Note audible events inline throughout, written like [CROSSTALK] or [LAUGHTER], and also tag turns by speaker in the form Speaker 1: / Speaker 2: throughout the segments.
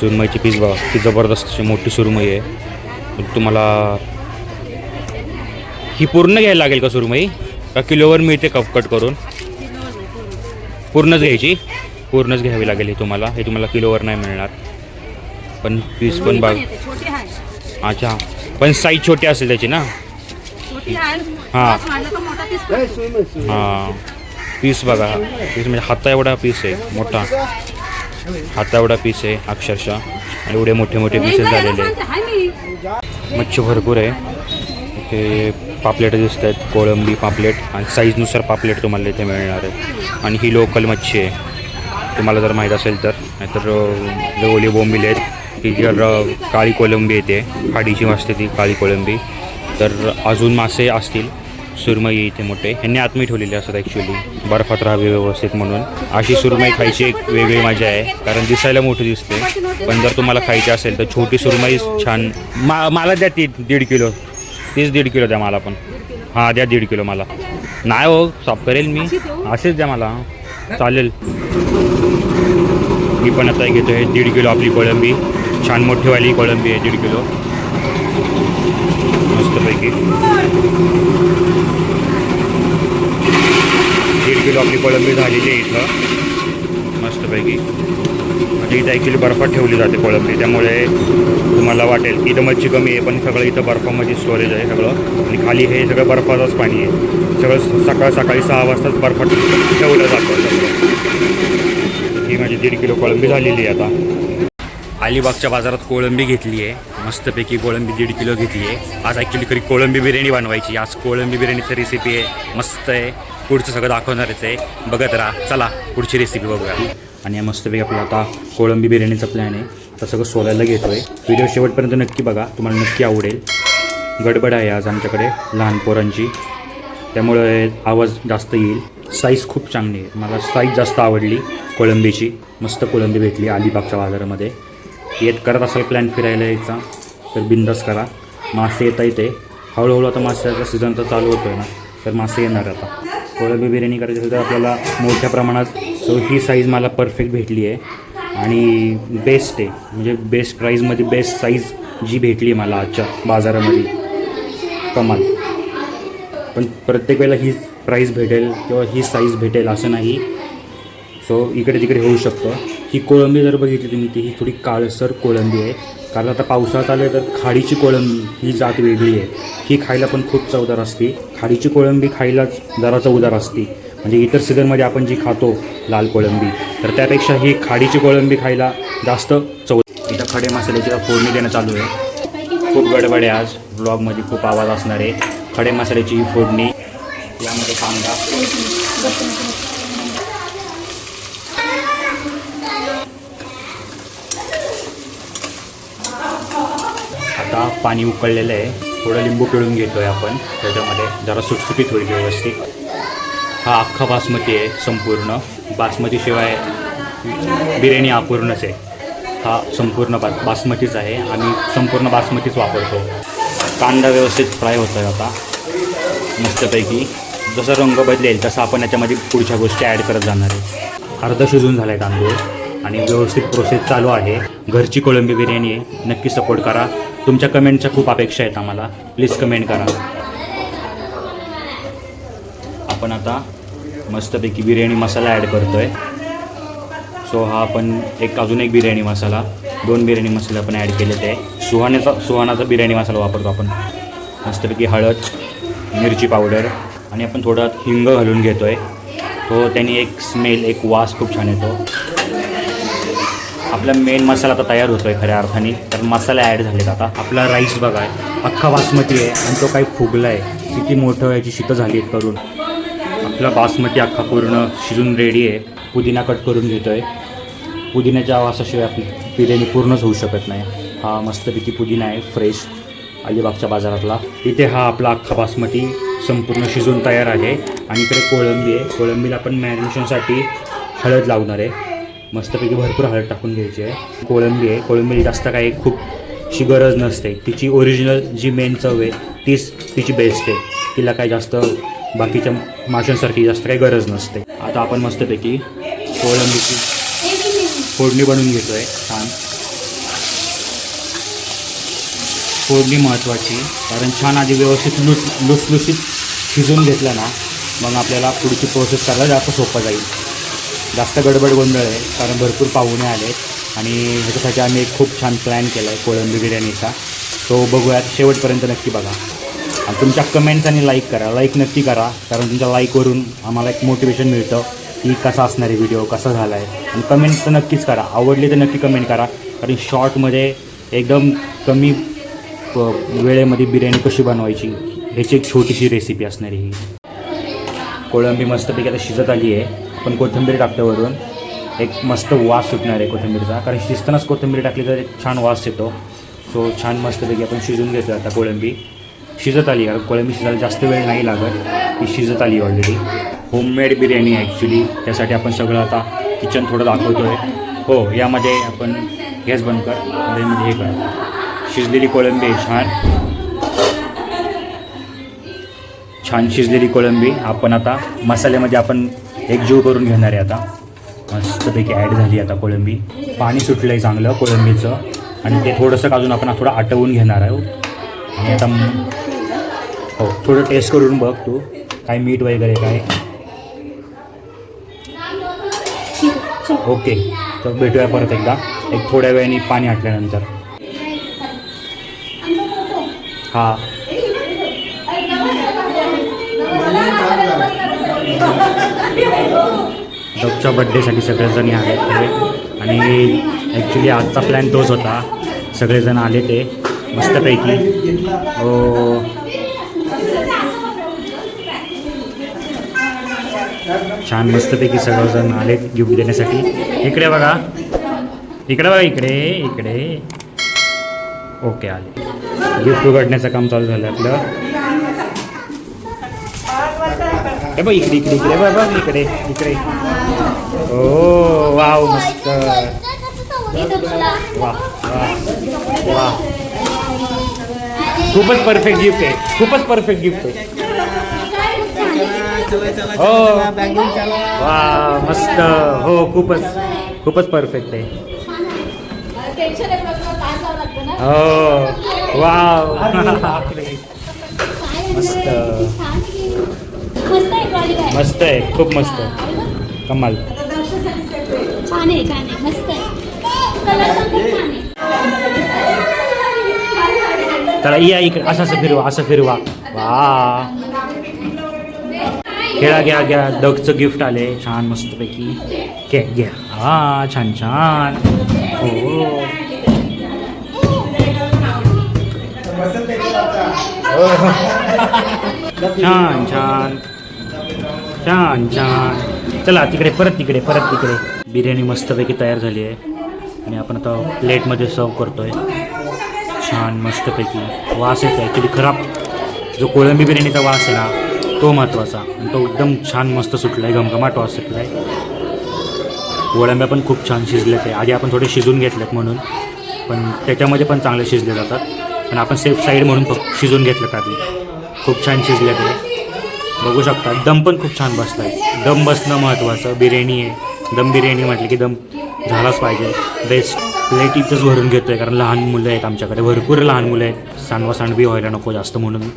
Speaker 1: सुरमईची piece बघा ती जबरदस्त अशी मोठी सुरमई आहे. तुम्हाला ही पूर्ण घ्यायला लागेल का सुरमई? का किलोवर मिळते कप कट करून? पूर्णच घ्यायची. पूर्णच घ्यावी लागेल ही तुम्हाला. हे तुम्हाला किलोवर नाही मिळणार. पण पीस पण बघ.
Speaker 2: आहे
Speaker 1: अच्छा. पण साईज छोटी असेल त्याची ना? हा.
Speaker 2: बस माझा तो मोठा पीस
Speaker 1: हां. पीस बघा. पीस म्हणजे हाता एवढा पीस आहे. मोठा. हाता एवढा पीस आहे अक्षरशः. आणि एवढे मोठे मोठे पीसेस झालेले आहेत. मच्छी भरपूर आहे. इथे पापलेट दिसत आहेत कोळंबी पापलेट. आणि साईजनुसार पापलेट तुम्हाला इथे मिळणार आहे. आणि ही लोकल मच्छी आहे. तुम्हाला जर माहीत असेल तर. नाहीतर ओली बोंबील आहेत. ही जर काळी कोलंबी येते खाडीची असते ती काळी कोलंबी तर अजून मासे असतील. सुरमई इथे मोठे. ह्यांनी आत्मी ठेवलेले असतात ॲक्च्युली बर्फात राहावे व्यवस्थित म्हणून. अशी सुरमई खायची एक वेगळी मजा आहे. कारण दिसायला मोठी दिसते. पण जर तुम्हाला खायची असेल तर छोटी सुरमई छान. मा मला द्या ती दीड किलो. तीच दीड किलो द्या मला पण. हां द्या दीड किलो मला. नाही हो सॉफ करेल मी. असेच द्या मला. चालेल. मी पण आता घेतो आहे दीड किलो आपली कोळंबी. छान मोठीवाली कोळंबी आहे दीड किलो. मस्तपैकी. एक किलो आपली कोळंबी झालेली आहे इथं. मस्तपैकी. म्हणजे इथं ॲक्च्युली बर्फात ठेवली जाते कोळंबी त्यामुळे तुम्हाला वाटेल की इथं मच्छी कमी आहे पण सगळं इथं बर्फामध्ये स्टोरेज आहे सगळं. आणि खाली हे सगळं बर्फाचंच पाणी आहे. सगळं सकाळ सकाळी सहा वाजताच बर्फात ठेवलं जातं ही माझी दीड किलो कोळंबी झालेली आहे आता. अलिबागच्या बाजारात कोळंबी घेतली आहे. मस्तपैकी कोळंबी दीड किलो घेतली आहे. आज ॲक्च्युली खरी कोळंबी बिर्याणी बनवायची. आज कोळंबी बिर्याणीची रेसिपी आहे. मस्त आहे. पुढचं सगळं दाखवणारच आहे. बघत राहा. चला पुढची रेसिपी बघूया. आणि या मस्तपैकी आपला आता कोळंबी बिर्याणीचा प्लॅन आहे. आता सगळं सोलायला घेतो आहे व्हिडिओ शेवटपर्यंत नक्की बघा. तुम्हाला नक्की आवडेल. गडबड आहे आज आमच्याकडे. लहान पोरांची. त्यामुळे आवाज जास्त येईल. साईज खूप चांगली आहे. मला साईज जास्त आवडली कोळंबीची. मस्त कोळंबी भेटली अलिबागच्या बाजारामध्ये. येत करत असाल प्लॅन फिरायला यायचा. तर बिंदास करा. मासे येता येते हळूहळू आता माशाचा सीझन तर चालू होतो आहे ना. तर मासे येणार आता. कोळंबी बिर्याणी करायची असेल तर आपल्याला मोठ्या प्रमाणात सो ही साईज मला परफेक्ट भेटली आहे. आणि बेस्ट आहे. म्हणजे बेस्ट प्राईजमध्ये बेस्ट साईज जी भेटली आहे मला आजच्या बाजारामध्ये. कमाल. पण प्रत्येक वेळेला ही प्राईज भेटेल किंवा ही साईज भेटेल असं नाही. सो इकडे तिकडे होऊ शकतं. ही कोळंबी जर बघितली तुम्ही ती ही थोडी काळसर कोळंबी आहे. कारण आता पावसाळा चालू आहे तर खाडीची कोळंबी ही जात वेगळी आहे. ही खायला पण खूप चवदार असते. खाडीची कोळंबी खायलाच जरा चवदार असते. म्हणजे इतर सीझनमध्ये आपण जी खातो लाल कोळंबी तर त्यापेक्षा ही खाडीची कोळंबी खायला जास्त चव इथं खडे मसाल्याची फोडणी देणं चालू आहे. खूप गडबड आहे आज. ब्लॉगमध्ये खूप आवाज असणार आहे. खडे मसाल्याची ही फोडणी. यामध्ये कांदा. आता पाणी उकळलेलं आहे. थोडं लिंबू पिळून घेतोय आपण. त्याच्यामध्ये जरा सुटसुटीत होईल व्यवस्थित. हा अख्खा बासमती आहे संपूर्ण. बासमतीशिवाय बिर्याणी अपूर्णच आहे. हा संपूर्ण बा बासमतीच आहे. आम्ही संपूर्ण बासमतीच वापरतो. कांदा व्यवस्थित फ्राय होतो आहे आता. मस्तपैकी. जसा रंग बदलेल तसं आपण याच्यामध्ये पुढच्या गोष्टी ॲड करत जाणार आहे. अर्धा शिजून झाला आहे तांदूळ. आणि व्यवस्थित प्रोसेस चालू आहे. घरची कोळंबी बिर्याणी आहे. नक्की सपोर्ट करा. तुमच्या कमेंटच्या खूप अपेक्षा आहेत आम्हाला. प्लीज कमेंट करा. आपण आता मस्तपैकी बिर्याणी मसाला ॲड करतो आहे सो हा आपण एक अजून एक बिर्याणी मसाला दोन बिर्याणी मसाले आपण ॲड केलेले आहे. सुहाण्याचा सुहानाचा बिर्याणी मसाला वापरतो आपण. मस्तपैकी हळद मिरची पावडर आणि आपण थोडा हिंग घालून घेतो आहे तो त्याने एक स्मेल एक वास खूप छान येतो. आपला मेन मसाला आता तयार होतो आहे खऱ्या अर्थाने. तर मसाले ॲड झालेत आता. आपला राईस बघा अख्खा बासमती आहे आणि तो काही फुगला आहे किती मोठं याची शीतं झाली आहेत करून. आपला बासमती अख्खा पूर्ण शिजून रेडी आहे. पुदिना कट करून घेतो आहे पुदिन्याच्या आवासाशिवाय आपली बिर्याणी पूर्णच होऊ शकत नाही. हा मस्तपैकी पुदिना आहे फ्रेश अलिबागच्या बाजारातला. इथे हा आपला अख्खा बासमती संपूर्ण शिजून तयार आहे. आणि इकडे कोळंबी आहे. कोळंबीला आपण मॅरिनेशनसाठी हळद लावणार आहे. मस्तपैकी भरपूर हळद टाकून घ्यायची आहे. कोळंबी आहे. कोळंबी जास्त काही खूप ची गरज नसते. तिची ओरिजिनल जी मेन चव आहे तीच तिची बेस्ट आहे. तिला काही जास्त बाकीच्या माशांसारखी जास्त काही गरज नसते. आता आपण मस्तपैकी कोळंबीची फोडणी बनवून घेतो आहे छान. फोडणी महत्त्वाची कारण छान आधी व्यवस्थित लुस लुसलुशीत शिजवून घेतलं ना मग आपल्याला पुढची प्रोसेस करायला जास्त सोपं जाईल. जास्त गडबड गोंधळ आहे कारण भरपूर पाहुणे आले आणि ह्याच्यासाठी आम्ही एक खूप छान प्लॅन केला आहे कोळंबी बिर्याणीचा. तो बघूयात शेवटपर्यंत नक्की बघा. आणि तुमच्या कमेंट्स आणि लाईक करा. लाईक नक्की करा कारण तुमच्या लाईकवरून आम्हाला एक मोटिवेशन मिळतं की कसा असणार आहे व्हिडिओ कसा झाला आहे आणि कमेंट तर नक्कीच करा. आवडली तर नक्की कमेंट करा. कारण शॉर्टमध्ये एकदम कमी वेळेमध्ये बिर्याणी कशी बनवायची ह्याची एक छोटीशी रेसिपी असणार आहे ही. कोळंबी मस्तपैकी आता शिजत आली आहे आपण कोथिंबीर टाकल्यावरून एक मस्त वास सुटणार आहे कोथिंबीरचा. कारण शिजतानाच कोथिंबीर टाकली तर एक छान वास येतो. सो छान मस्तपैकी आपण शिजून घेतो आता कोळंबी. शिजत आली. कारण कोळंबी शिजायला जास्त वेळ नाही लागत. ती शिजत आली ऑलरेडी होममेड बिर्याणी ॲक्च्युली त्यासाठी आपण सगळं आता किचन थोडं दाखवतो आहे हो यामध्ये आपण गॅस बंद कर. म्हणजे हे कर. शिजलेली कोळंबी आहे. छान. छान शिजलेली कोळंबी. आपण आता मसाल्यामध्ये आपण एकजीव करून घेणार आहे आता. मस्तपैकी ॲड झाली आता कोळंबी. पाणी सुटलं आहे चांगलं कोळंबीचं. आणि ते थोडंसं अजून आपण थोडं आटवून घेणार आहोत. आणि आता हो थोडं टेस्ट करून बघ तू. काय मीठ वगैरे काय. ओके तर भेटूया परत एकदा. एक थोड्या वेळाने पाणी आटल्यानंतर. हां. डॉगच्या बड्डेसाठी सगळेजण आले ते आणि ॲक्च्युली आजचा प्लॅन तोच होता. सगळेजण आले ते मस्तपैकी. हो. छान मस्तपैकी सगळेजण आले गिफ्ट देण्यासाठी. इकडे बघा. इकडे बघा इकडे इकडे. ओके आले. गिफ्ट उघडण्याचं काम चालू झालं आपलं. हे बघ इकडे इकडे इकडे बघ बघ इकडे इकडे ओ वाव मस्त वा वा वा खूपच परफेक्ट गिफ्ट आहे खूपच परफेक्ट गिफ्ट आहे हो वा मस्त हो खूपच खूपच परफेक्ट आहे हो वाव मस्त
Speaker 3: मस्त आहे
Speaker 1: मस्त खूप मस्त कमाल.
Speaker 3: छान आहे छान आहे मस्त आहे. कलर पण खूप छान आहे.
Speaker 1: त्याला या इकडे असं असं फिरवा असं फिरवा. वा. खेळा घ्या घ्या. डगचं गिफ्ट आले छान मस्तपैकी. घ्या घ्या हा छान छान. हो. छान छान. छान छान. चला तिकडे परत तिकडे परत तिकडे. बिर्याणी मस्तपैकी तयार झाली आहे. आणि आपण आता प्लेटमध्ये सर्व करतोय. छान मस्तपैकी. वास येतो ॲक्च्युली खराब. जो कोळंबी बिर्याणीचा वास आहे ना तो महत्त्वाचा. आणि तो एकदम छान मस्त सुटला आहे घमघमाट वास सुटला आहे कोळंब्या पण खूप छान शिजलेत आहे. आधी आपण थोडे शिजून घेतल्यात म्हणून. पण त्याच्यामध्ये पण चांगले शिजले जातात. पण आपण सेफ साईड म्हणून फक्त शिजून घेतलं आधी. खूप छान शिजल्यात आहे. बघू शकता. दम पण खूप छान बसला आहे दम बसणं महत्त्वाचं बिर्याणी आहे. दम बिर्याणी म्हटली की दम झालाच पाहिजे. बेस्ट प्लेट इथंच भरून घेतो आहे कारण लहान मुलं आहेत आमच्याकडे. भरपूर लहान मुलं आहेत. सांडवा सांडवी व्हायला नको जास्त म्हणून.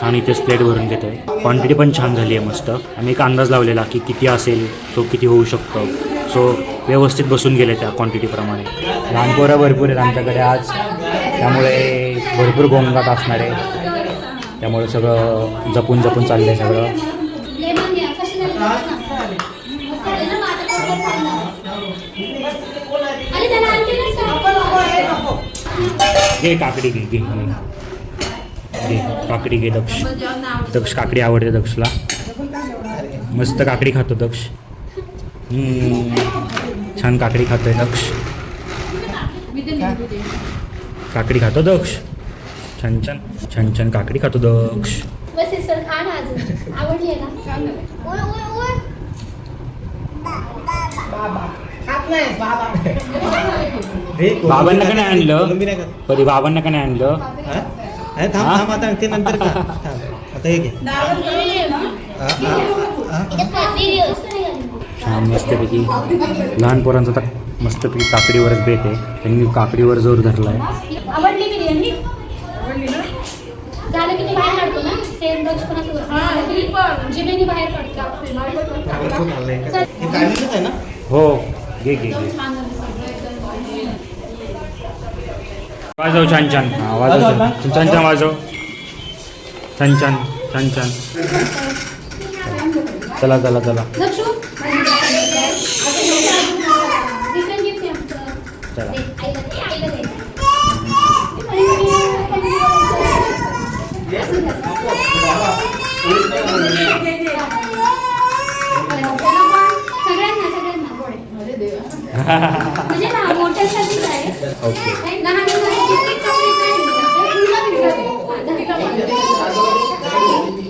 Speaker 1: छान इथेच प्लेट भरून घेतो आहे क्वांटिटी पण छान झाली आहे मस्त. आम्ही एक अंदाज लावलेला की किती असेल तो किती होऊ शकतो. सो व्यवस्थित बसून गेले त्या क्वांटिटीप्रमाणे लहान पोरं भरपूर आहेत आमच्याकडे आज. त्यामुळे भरपूर गोंगाट असणार आहे. त्यामुळे सगळं जपून जपून चाललं आहे सगळं. घे काकडी घे घे घे. काकडी घे दक्ष. दक्ष काकडी आवडते दक्षला. मस्त काकडी खातो दक्ष. छान काकडी खातोय दक्ष. काकडी खातो दक्ष. छान छान छान छान काकडी खातो दक्ष.
Speaker 3: बस सिस्टर खा ना अजून. आवडली आहे ना? ओय, ओय, ओय.
Speaker 1: बाबांना का नाही आणलं? कधी बाबांना का नाही आणलं?
Speaker 4: थांब? थांब आता ते नंतर. [LAUGHS] आता हे घे.
Speaker 1: छान मस्तपैकी. लहान पोरांचा तर मस्तपैकी काकडीवरच बेत आहे. त्यांनी काकडीवर जोर धरला आहे
Speaker 3: आवडली बिर्याणी?
Speaker 1: झालं की ते बाहेर काढतो ना? सेम डच पण. असं जिभेने बाहेर काढतो?
Speaker 4: हे
Speaker 3: हो. घे घे घे. वाजव छान छान. हा वाजव छान. छान छान वाजव. छान छान छान छान. चला चला चला.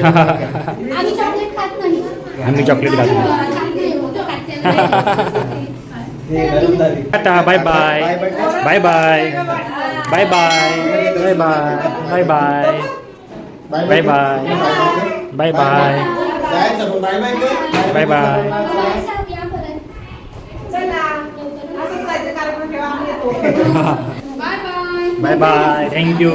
Speaker 1: आम्ही चॉकलेट खात नाही
Speaker 3: आम्ही चॉकलेट घालतो
Speaker 1: खात नाही, तो खाते.
Speaker 4: हे गरम झाली
Speaker 3: tata bye bye bye bye bye bye bye bye bye bye bye bye bye bye
Speaker 4: जायचं पण बाय बाय कर.
Speaker 3: बाय बाय
Speaker 1: या परत.
Speaker 3: Bye bye thank you